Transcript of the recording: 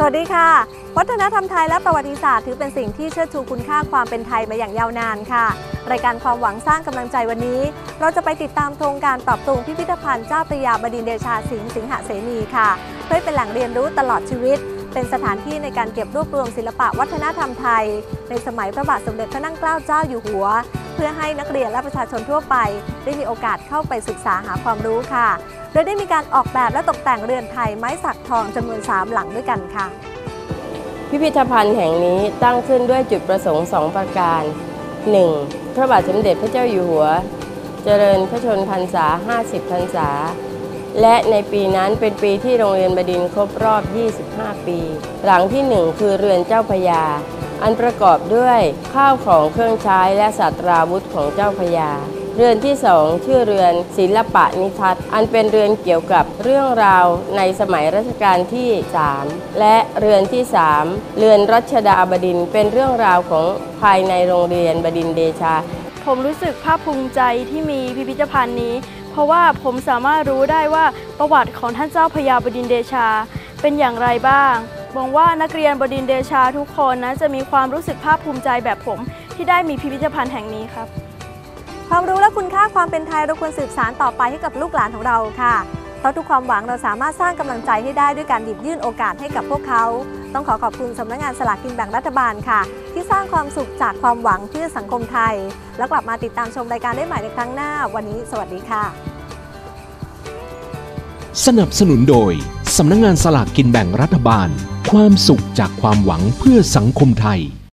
สวัสดีค่ะ วัฒนธรรมไทยและประวัติศาสตร์ถือเป็นสิ่งที่เชิดชูคุณค่าความเป็นไทยมาอย่างยาวนานค่ะ รายการความหวังสร้างกำลังใจวันนี้ เราจะไปติดตามโครงการปรับปรุงพิพิธภัณฑ์เจ้าพระยาบดินเดชาสิงห์สิงหเสนีค่ะ เพื่อเป็นแหล่งเรียนรู้ตลอดชีวิต เป็นสถานที่ในการเก็บรวบรวมศิลปะวัฒนธรรมไทย ในสมัยพระบาทสมเด็จพระนั่งเกล้าเจ้าอยู่หัว พื่อให้นักเรียนและประชาชนทั่วไป ได้มีโอกาสเข้าไปศึกษาหาความรู้ค่ะ โดยได้มีการออกแบบและตกแต่งเรือนไทยไม้สักทองจำนวน 3 หลังด้วยกันค่ะ พิพิธภัณฑ์แห่งนี้ตั้งขึ้นด้วยจุดประสงค์สองประการ 1. พระบาทสมเด็จพระเจ้าอยู่หัว เจริญพระชนพรรษา 50 พรรษา และในปีนั้นเป็นปีที่โรงเรียนบดินทร์ครบรอบ 25 ปี หลังที่ 1 คือเรือนเจ้าพยา อันประกอบด้วยข้าวของเครื่องใช้และศาสตราวุธของเจ้าพระยา เรือนที่สองชื่อเรือนศิลปะนิทัศน์อันเป็นเรือนเกี่ยวกับเรื่องราวในสมัยรัชกาลที่3และเรือนที่3เรือนรัชดาบดินเป็นเรื่องราวของภายในโรงเรียนบดินเดชา ผมรู้สึกภาคภูมิใจที่มีพิพิธภัณฑ์นี้ เพราะว่าผมสามารถรู้ได้ว่าประวัติของท่านเจ้าพระยาบดินเดชา เป็นอย่างไรบ้าง หวังว่านักเรียนบดินทร์เดชาทุกคนนะจะมีความรู้สึกภาคภูมิใจแบบผม ที่ได้มีพิพิธภัณฑ์แห่งนี้ครับ ความรู้และคุณค่าความเป็นไทยเราควรสืบสานต่อไปให้กับลูกหลานของเราค่ะเพราะทุกความหวังเราสามารถสร้างกำลังใจให้ได้ด้วยการหยิบยื่นโอกาสให้กับพวกเขา ต้องขอขอบคุณสำนักงานสลากกินแบ่งรัฐบาลค่ะ ที่สร้างความสุขจากความหวังเพื่อสังคมไทย แล้วกลับมาติดตามชมรายการได้ใหม่ในครั้งหน้า วันนี้ สวัสดีค่ะ สนับสนุนโดยสำนักงงานสลากกินแบ่งรัฐบาล ความสุขจากความหวังเพื่อสังคมไทย